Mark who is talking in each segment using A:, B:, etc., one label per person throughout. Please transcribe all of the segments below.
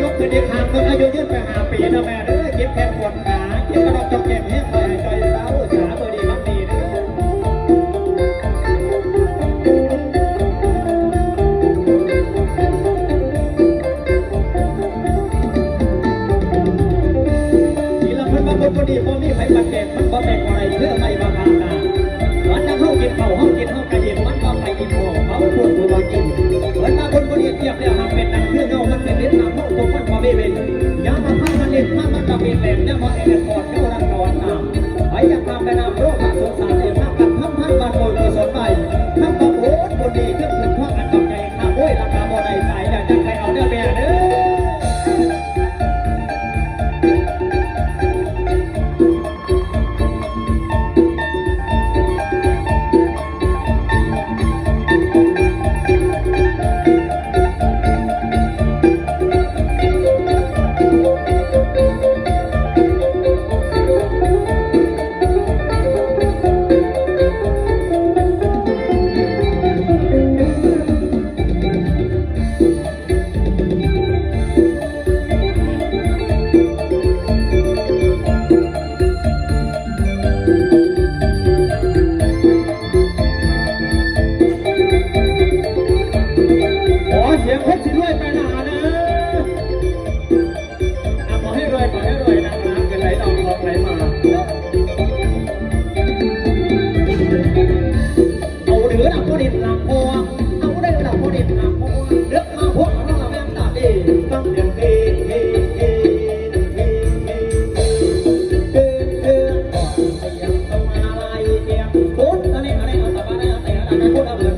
A: ยุคเด็กหางคนอายุยืนไปหาปีนะแม่เด้อเก็บแขนปวดขาเก็บกระดกจอกเก้มให้คอยจอยเศร้าสาเบอร์ดีมันดีนะทีละคนมาคนคนดีพอมีใครปัดแก่มันก็แบ่งอะไรเพื่อไม่บางอาวันนั้นเขากินเขาห้องกินห้องกระเย็นมันก็ไปกินหม้อเขาปวดหัวกิน ครบสิรวยไปนะฮนะขอให้รวยขอให้รวยนะฮะเป็นไรดอกทองไหลมาเอาหรือลับพอดิบลับพอเอาได้ลับพอดิบลับพอเลือกมาพวกน้องเราไม่ต้องตัดดีต้องเดือดเฮ้เฮ้เฮ้เฮ้เฮ้เฮ้ก่อนเสียงต้องมาลายเสียงพูดอะไรอะไรเอาตะบ้าอะไรอะไรอะไรพูดอะไร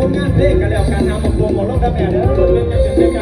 A: ผลงานเพลงกันแล้วการทำของตัวหมอลำดับแม่เด้อ